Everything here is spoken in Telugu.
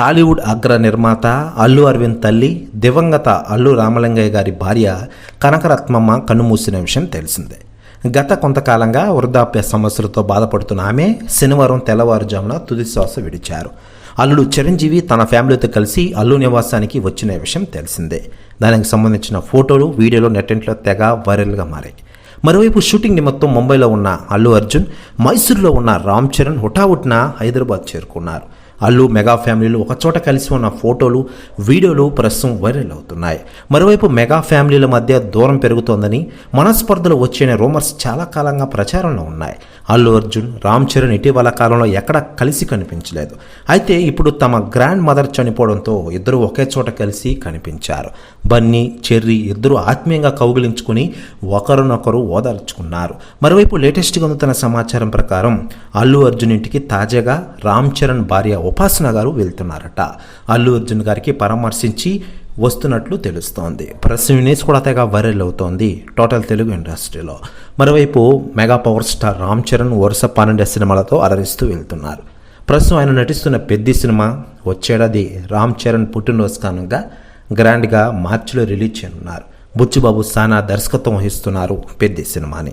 టాలీవుడ్ అగ్ర నిర్మాత అల్లు అరవింద్ తల్లి దివంగత అల్లు రామలింగయ్య గారి భార్య కనకరత్మమ్మ కన్నుమూసిన విషయం తెలిసిందే. గత కొంతకాలంగా వృద్ధాప్య సమస్యలతో బాధపడుతున్న ఆమె శనివారం తెల్లవారుజామున తుది శ్వాస విడిచారు. అల్లుడు చిరంజీవి తన ఫ్యామిలీతో కలిసి అల్లు నివాసానికి వచ్చిన విషయం తెలిసిందే. దానికి సంబంధించిన ఫోటోలు వీడియోలు నెట్టింట్లో తెగ వైరల్గా మారాయి. మరోవైపు షూటింగ్ నిమిత్తం ముంబైలో ఉన్న అల్లు అర్జున్ మైసూరులో ఉన్న రామ్ చరణ్ హుటాహుట్న హైదరాబాద్ చేరుకున్నారు. అల్లు మెగా ఫ్యామిలీలు ఒకచోట కలిసి ఉన్న ఫోటోలు వీడియోలు ప్రస్తుతం వైరల్ అవుతున్నాయి. మరోవైపు మెగా ఫ్యామిలీల మధ్య దూరం పెరుగుతోందని మనస్పర్ధలు వచ్చే రూమర్స్ చాలా కాలంగా ప్రచారంలో ఉన్నాయి. అల్లు అర్జున్ రామ్ చరణ్ ఇటీవల కాలంలో ఎక్కడ కలిసి కనిపించలేదు. అయితే ఇప్పుడు తమ గ్రాండ్ మదర్ చనిపోవడంతో ఇద్దరు ఒకే చోట కలిసి కనిపించారు. బన్నీ చెర్రీ ఇద్దరు ఆత్మీయంగా కౌగిలించుకుని ఒకరినొకరు ఓదార్చుకున్నారు. మరోవైపు లేటెస్ట్గా అందుతున్న సమాచారం ప్రకారం అల్లు అర్జున్ ఇంటికి తాజాగా రామ్ చరణ్ భార్య ఉపాసన గారు వెళ్తున్నారట. అల్లు అర్జున్ గారికి పరామర్శించి వస్తున్నట్లు తెలుస్తోంది. ప్రెస్ న్యూస్ కూడా తెగ వైరల్ అవుతోంది టోటల్ తెలుగు ఇండస్ట్రీలో. మరోవైపు mega power star Ram Charan వరుస పన్నెండు సినిమాలతో అలరిస్తూ వెళ్తున్నారు. ప్రస్తుతం ఆయన నటిస్తున్న పెద్ద సినిమా వచ్చేడాది రామ్ చరణ్ పుట్టినరోజు కానుగా గ్రాండ్గా మార్చిలో రిలీజ్ చేయనున్నారు. బుచ్చిబాబు సానా దర్శకత్వం వహిస్తున్నారు పెద్ద సినిమాని.